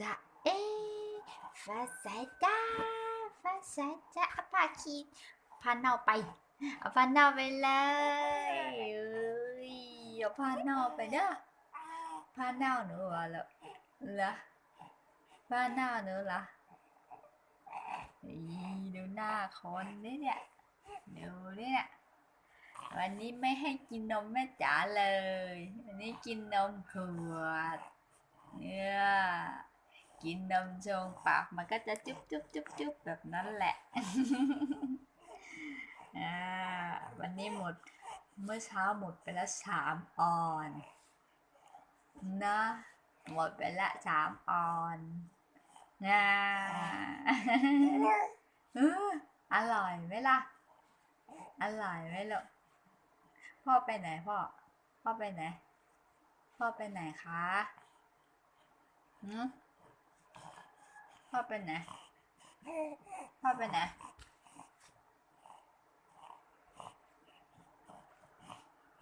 จะเอ๊ฟ้าใสจ้าฟ้าใสจ้าอาผ้าคีพาเนาไปเอาพาเนาไปเลยเอ้ยเอาพาเนาไปเด้อพาเนาหนูว่าแล้วเหรอพาเนาหนูเหรออีดูหน้าคนนี่เนี่ยดูนี่เนี่ยวันนี้ไม่ให้กินนมแม่จ๋าเลย วันนี้กินนมขวด กินนมชงปากมันก็จะจุ๊บจุ๊บจุ๊บจุ๊บแบบนั้นแหละ วันนี้หมดเมื่อเช้าหมดไปแล้วสามออนนะหมดไปละสามออนนะอร่อยไหมล่ะ อร่อยไหมลูกพ่อไปไหนพ่อ พ่อไปไหน พ่อไปไหนคะหืม พ่อไป